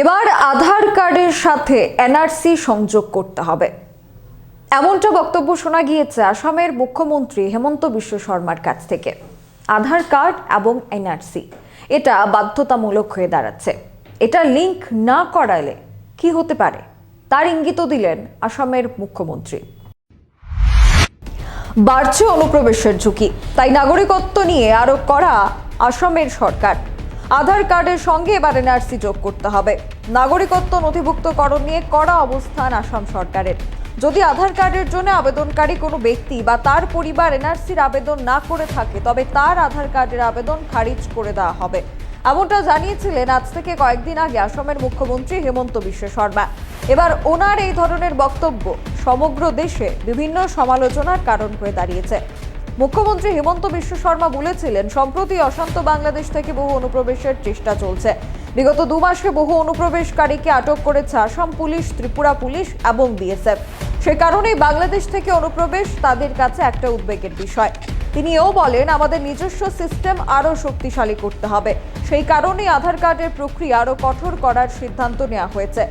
এবার আধার কার্ডের সাথে এনআরসি সংযোগ করতে হবে। এমনটা বক্তব্য শোনা গিয়েছে আসামের মুখ্যমন্ত্রী হেমন্ত বিশ্ব শর্মার কাছ থেকে। আধার কার্ড এবং এনআরসি, এটা বাধ্যতামূলক হয়ে দাঁড়াচ্ছে। এটা লিংক না করালে কি হতে পারে? তার ইঙ্গিতও দিলেন আসামের মুখ্যমন্ত্রী। বাড়ছে অনুপ্রবেশের ঝুঁকি, তাই নাগরিকত্ব নিয়ে আরও করা আসামের সরকার। আধার কার্ডের সঙ্গে এবার এনআরসি যোগ করতে হবে। নাগরিকত্ব নথিভুক্তকরণ নিয়ে কড়া অবস্থান আসাম সরকারের। যদি আধার কার্ডের জন্য আবেদনকারী কোনো ব্যক্তি বা তার পরিবার এনআরসির আবেদন না করে থাকে, তবে তার আধার কার্ডের আবেদন খারিজ করে দেওয়া হবে। এমনটা জানিয়েছিলেন আজ থেকে কয়েকদিন আগে আসামের মুখ্যমন্ত্রী হেমন্ত বিশ্ব শর্মা। এবার ওনার এই ধরনের বক্তব্য সমগ্র দেশে বিভিন্ন সমালোচনার কারণ হয়ে দাঁড়িয়েছে। মুখ্যমন্ত্রী হেমন্ত বিশ্ব শর্মা বলেছিলেন, সম্প্রতি অশান্ত বাংলাদেশ থেকে বহু অনুপ্রবেশের চেষ্টা চলছে। বিগত দু মাসে বহু অনুপ্রবেশকারীকে আটক করেছে আসাম পুলিশ, ত্রিপুরা পুলিশ এবং বিএসএফ। সে কারণেই বাংলাদেশ থেকে অনুপ্রবেশ তাদের কাছে একটা উদ্বেগের বিষয়। তিনি এও বলেন, আমাদের নিজস্ব সিস্টেম আরও শক্তিশালী করতে হবে। সেই কারণেই আধার কার্ডের প্রক্রিয়া আরও কঠোর করার সিদ্ধান্ত নেওয়া হয়েছে।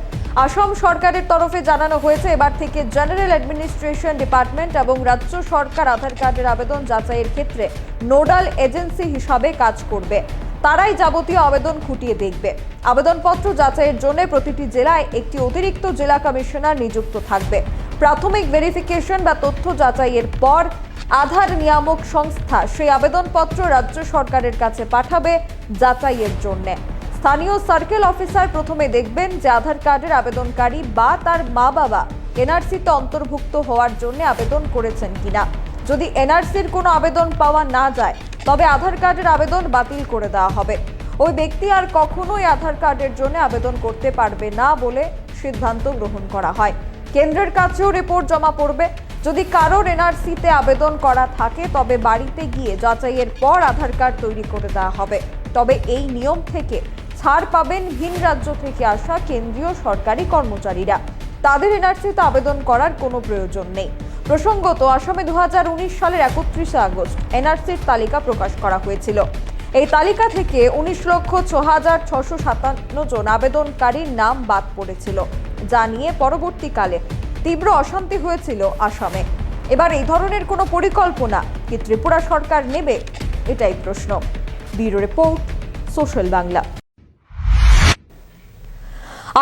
আসাম সরকারের তরফে জানানো হয়েছে, এবার থেকে জেনারেল অ্যাডমিনিস্ট্রেশন ডিপার্টমেন্ট এবং রাজ্য সরকার আধার কার্ডের আবেদন যাচাইয়ের ক্ষেত্রে নোডাল এজেন্সি হিসাবে কাজ করবে। তারাই যাবতীয় আবেদন খুঁটিয়ে দেখবে। আবেদনপত্র যাচাইয়ের জন্য প্রতিটি জেলায় একটি অতিরিক্ত জেলা কমিশনার নিযুক্ত থাকবে। প্রাথমিক ভেরিফিকেশন বা তথ্য যাচাইয়ের পর আধার নিয়ামক সংস্থা সেই আবেদনপত্র রাজ্য সরকারের কাছে পাঠাবে যাচাইয়ের জন্য। স্থানীয় সার্কেল অফিসার প্রথমে দেখবেন যে আধার কার্ডের আবেদনকারী বা তার মা বাবা এনআরসিতে অন্তর্ভুক্ত হওয়ার জন্য আবেদন করেছেন কিনা। যদি এনআরসির কোনো আবেদন পাওয়া না যায়, তবে আধার কার্ডের আবেদন বাতিল করে দেওয়া হবে। ওই ব্যক্তি আর কখনোই আধার কার্ডের জন্য আবেদন করতে পারবে না বলে সিদ্ধান্ত গ্রহণ করা হয়। কেন্দ্রের কাছেও রিপোর্ট জমা পড়বে। যদি কারোর এনআরসিতে আবেদন করা থাকে, তবে বাড়িতে গিয়ে যাচাইয়ের পর আধার কার্ড তৈরি করে দেওয়া হবে। তবে এই নিয়ম থেকে ছাড় পাবেন ভিন রাজ্য থেকে আসা কেন্দ্রীয় সরকারি কর্মচারীরা। তাদের এনআরসিতে আবেদন করার কোনো প্রয়োজন নেই। প্রসঙ্গত, আসামে দুহাজার উনিশ সালের একত্রিশে আগস্ট এনআরসির তালিকা প্রকাশ করা হয়েছিল। এই তালিকা থেকে উনিশ লক্ষ ছ হাজার ছশো সাতান্ন জন আবেদনকারীর নাম বাদ পড়েছিল, যা নিয়ে পরবর্তীকালে তীব্র অশান্তি হয়েছিল আসামে। এবার এই ধরনের কোনো পরিকল্পনা কি ত্রিপুরা সরকার নেবে? এটাই প্রশ্ন। Bureau report, social Bangla.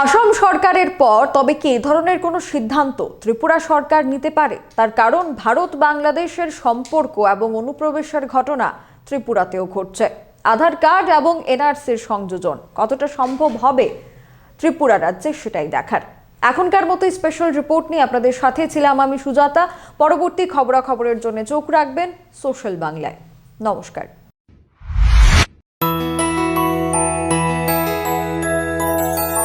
Assam সরকারের পর, তবে কি এই ধরনের কোনো সিদ্ধান্ত ত্রিপুরা সরকার নিতে পারে? তার কারণ ভারত বাংলাদেশের সম্পর্ক এবং অনুপ্রবেশের ঘটনা ত্রিপুরাতেও ঘটছে। আধার কার্ড এবং এনআরসির সংযোজন, কতটা সম্ভব হবে ত্রিপুরা রাজ্যে সেটাই দেখার। এখনকার মতো স্পেশাল রিপোর্ট নিয়ে আপনাদের সাথে ছিলাম আমি সুজাতা। পরবর্তী খবরাখবরের জন্য চোখ রাখবেন সোশ্যাল বাংলায়। নমস্কার।